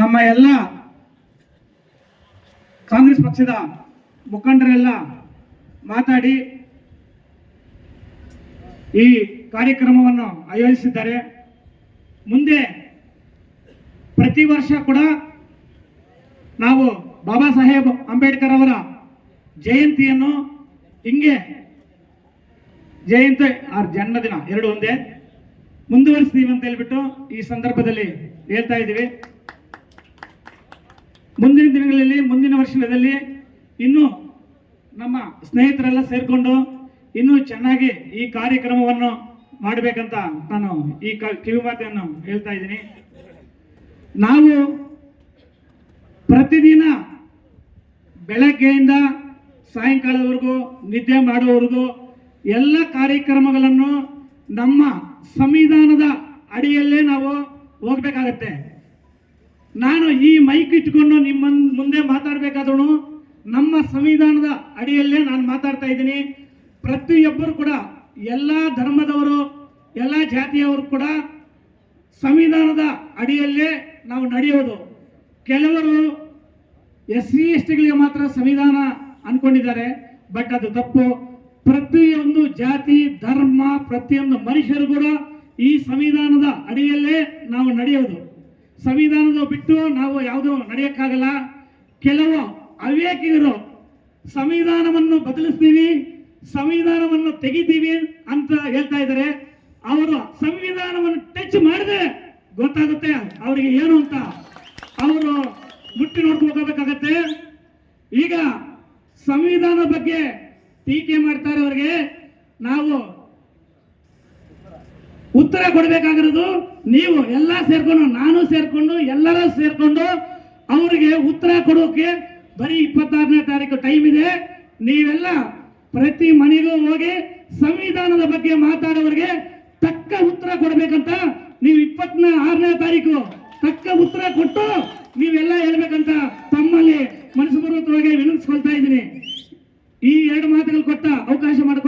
ನಮ್ಮ ಎಲ್ಲ ಕಾಂಗ್ರೆಸ್ ಪಕ್ಷದ ಮುಖಂಡರೆಲ್ಲ ಮಾತಾಡಿ ಈ ಕಾರ್ಯಕ್ರಮವನ್ನು ಆಯೋಜಿಸಿದ್ದಾರೆ. ಮುಂದೆ ಪ್ರತಿ ವರ್ಷ ಕೂಡ ನಾವು ಬಾಬಾ ಸಾಹೇಬ್ ಅಂಬೇಡ್ಕರ್ ಅವರ ಜಯಂತಿಯನ್ನು ಹಿಂಗೆ ಜಯಂತಿ ಆ ಜನ್ಮದಿನ ಎರಡು ಒಂದೇ ಮುಂದುವರಿಸ್ತೀವಿ ಅಂತ ಹೇಳ್ಬಿಟ್ಟು ಈ ಸಂದರ್ಭದಲ್ಲಿ ಹೇಳ್ತಾ ಇದ್ದೀವಿ. ಮುಂದಿನ ದಿನಗಳಲ್ಲಿ, ಮುಂದಿನ ವರ್ಷದಲ್ಲಿ ಇನ್ನೂ ನಮ್ಮ ಸ್ನೇಹಿತರೆಲ್ಲ ಸೇರಿಕೊಂಡು ಇನ್ನೂ ಚೆನ್ನಾಗಿ ಈ ಕಾರ್ಯಕ್ರಮವನ್ನು ಮಾಡಬೇಕಂತ ನಾನು ಈ ಕ- ಕಿವಿಮಾತನ್ನು ಹೇಳ್ತಾ ಇದ್ದೀನಿ. ನಾವು ಪ್ರತಿದಿನ ಬೆಳಗ್ಗೆಯಿಂದ ಸಾಯಂಕಾಲದವರೆಗೂ ನಿದ್ದೆ ಮಾಡುವವರೆಗೂ ಎಲ್ಲ ಕಾರ್ಯಕ್ರಮಗಳನ್ನು ನಮ್ಮ ಸಂವಿಧಾನದ ಅಡಿಯಲ್ಲೇ ನಾವು ಹೋಗ್ಬೇಕಾಗತ್ತೆ. ನಾನು ಈ ಮೈಕ್ ಇಟ್ಕೊಂಡು ನಿಮ್ಮ ಮುಂದೆ ಮಾತಾಡಬೇಕಾದ್ರೂ ನಮ್ಮ ಸಂವಿಧಾನದ ಅಡಿಯಲ್ಲೇ ನಾನು ಮಾತಾಡ್ತಾ ಇದ್ದೀನಿ. ಪ್ರತಿಯೊಬ್ಬರು ಕೂಡ, ಎಲ್ಲ ಧರ್ಮದವರು, ಎಲ್ಲ ಜಾತಿಯವರು ಕೂಡ ಸಂವಿಧಾನದ ಅಡಿಯಲ್ಲೇ ನಾವು ನಡೆಯೋದು. ಕೆಲವರು ಎಸ್ ಸಿ ಎಸ್ ಟಿಗಳಿಗೆ ಮಾತ್ರ ಸಂವಿಧಾನ ಅನ್ಕೊಂಡಿದ್ದಾರೆ, ಬಟ್ ಅದು ತಪ್ಪು. ಪ್ರತಿಯೊಂದು ಜಾತಿ, ಧರ್ಮ, ಪ್ರತಿಯೊಂದು ಮನುಷ್ಯರು ಕೂಡ ಈ ಸಂವಿಧಾನದ ಅಡಿಯಲ್ಲೇ ನಾವು ನಡೆಯೋದು. ಸಂವಿಧಾನದ ಬಿಟ್ಟು ನಾವು ಯಾವುದೂ ನಡೆಯೋಕ್ಕಾಗಲ್ಲ. ಕೆಲವು ಅವಿವೇಕಿಗರು ಸಂವಿಧಾನವನ್ನು ಬದಲಿಸ್ತೀವಿ, ಸಂವಿಧಾನವನ್ನು ತೆಗಿತೀವಿ ಅಂತ ಹೇಳ್ತಾ ಇದ್ದಾರೆ. ಅವರು ಸಂವಿಧಾನವನ್ನು ಟಚ್ ಮಾಡಿದ್ರೆ ಗೊತ್ತಾಗುತ್ತೆ ಅವರಿಗೆ ಏನು ಅಂತ. ಅವರು ಮುಟ್ಟಿ ನೋಡ್ಕೋಬೇಕಾಗತ್ತೆ ಈಗ ಸಂವಿಧಾನ ಬಗ್ಗೆ ಟೀಕೆ ಮಾಡ್ತಾರೆ ಅವರಿಗೆ. ನಾವು ಉತ್ತರ ಕೊಡಬೇಕಾಗಿರೋದು ನೀವು ಎಲ್ಲ ಸೇರ್ಕೊಂಡು, ನಾನು ಸೇರ್ಕೊಂಡು, ಎಲ್ಲರೂ ಸೇರ್ಕೊಂಡು ಅವರಿಗೆ ಉತ್ತರ ಕೊಡೋಕೆ ಬರೀ ಇಪ್ಪತ್ತಾರನೇ ತಾರೀಕು ಟೈಮ್ ಇದೆ. ನೀವೆಲ್ಲ ಪ್ರತಿ ಮನೆಗೂ ಹೋಗಿ ಸಂವಿಧಾನದ ಬಗ್ಗೆ ಮಾತಾಡೋರಿಗೆ ತಕ್ಕ ಉತ್ತರ ಕೊಡಬೇಕಂತ ನೀವು ಇಪ್ಪತ್ನ ಆರನೇ ತಾರೀಕು ತಕ್ಕ ಉತ್ತರ ಕೊಟ್ಟು ನೀವೆಲ್ಲ ಹೇಳ್ಬೇಕಂತ ತಮ್ಮಲ್ಲಿ ಮನಸ್ಸುಪೂರ್ವಕವಾಗಿ ವಿನಂತಿಸ್ಕೊಳ್ತಾ ಇದ್ದೀನಿ. ಈ ಎರಡು ಮಾತುಗಳು ಕೊಟ್ಟ ಅವಕಾಶ ಮಾಡಿಕೊಟ್ಟ